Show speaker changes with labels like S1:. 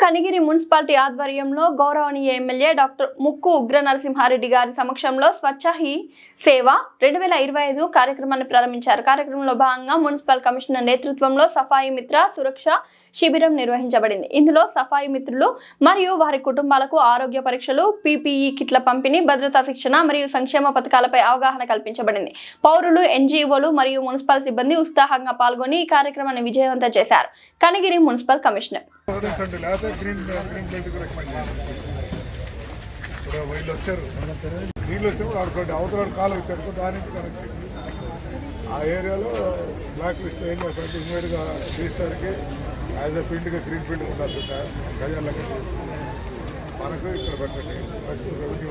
S1: Kanigiri municipality ఆధ్వర్యంలో గౌరవనీయ MLA doctor ముక్కు ఉగ్ర నరసింహారెడ్డి గారి సమక్షంలో స్వచ్ఛ హీ సేవ రెండు వేల ఇరవై ఐదు కార్యక్రమాన్ని ప్రారంభించారు. కార్యక్రమంలో భాగంగా మున్సిపల్ కమిషనర్ నేతృత్వంలో సఫాయి మిత్ర సురక్ష శిబిరం నిర్వహించబడింది. ఇందులో సఫాయి మిత్రులు మరియు వారి కుటుంబాలకు ఆరోగ్య పరీక్షలు పీపీఈ కిట్ల పంపిణీ భద్రతా శిక్షణ మరియు సంక్షేమ పథకాలపై అవగాహన కల్పించబడింది. పౌరులు ఎన్జీఓలు మరియు మున్సిపల్ సిబ్బంది ఉత్సాహంగా పాల్గొని ఈ కార్యక్రమాన్ని విజయవంతం చేశారు. కనిగిరి మున్సిపల్ కమిషనర్
S2: లేకపోతే గ్రీన్ గ్రీన్ బెల్ట్కి రికమెండ్ చేయండి. ఇప్పుడు వీళ్ళు వచ్చారు. వీళ్ళు వచ్చినప్పుడు ఆడుకోండి. అవతల కాలు వచ్చారు దాని కనెక్ట్ ఆ ఏరియాలో బ్లాక్ లిస్ట్ ఏం చేస్తారంటే ఇమీడియట్గా రిజిస్టర్కి యాజ్ అ ఫీల్డ్గా గ్రీన్ ఫీల్డ్ ఉండాలి గజాలకి. మనకు ఇక్కడ పెట్టండి ఫస్ట్ రెవెన్యూ